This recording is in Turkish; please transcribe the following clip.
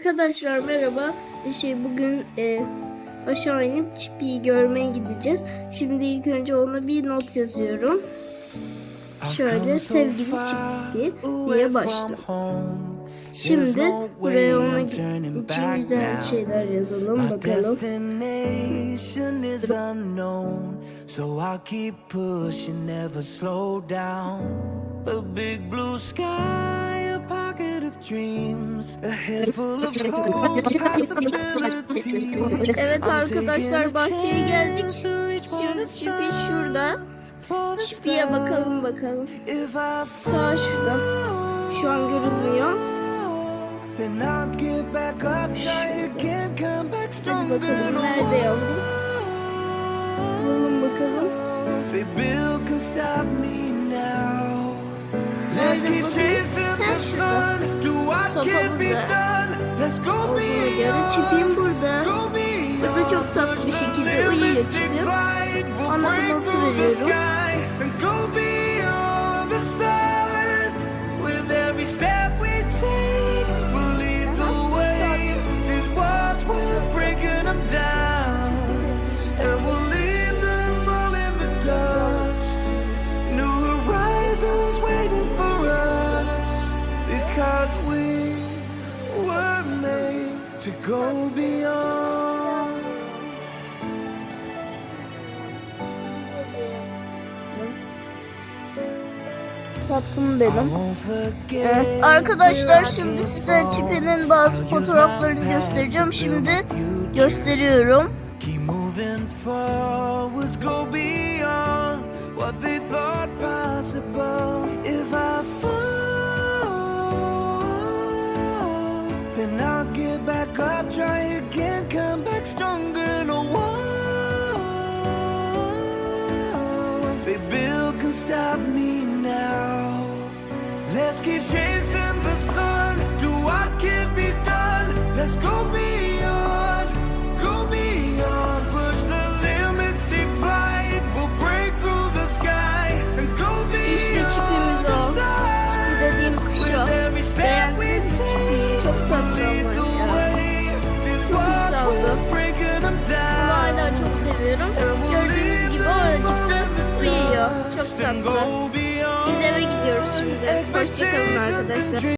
Arkadaşlar merhaba. Şey bugün e, aşağı inip Çipi'yi görmeye gideceğiz. Şimdi ilk önce ona bir not yazıyorum. Şöyle sevgili Çipi diye başla. Şimdi buraya ona için güzel şeyler yazalım bakalım. so I'll keep pushing, never slow down. A big blue sky, Evet I'm arkadaşlar bahçeye geldik. Şimdi Çipi şurada. Çipi'ye bakalım bakalım. Sağ şurada. Şu an görünmüyor. Hadi bakalım nerede yavrum? Bulalım bakalım. Sopa burada. göre beyond. çipim burada. Burada çok tatlı bir şekilde uyuyor çipim. Ona the veriyorum. Beyond. Tatlım benim. Evet, arkadaşlar şimdi size Çipi'nin bazı fotoğraflarını göstereceğim. Şimdi gösteriyorum. Keep moving forwards, go beyond a bill can stop me now. Let's keep chasing Biz eve gidiyoruz şimdi. Hoşçakalın arkadaşlar.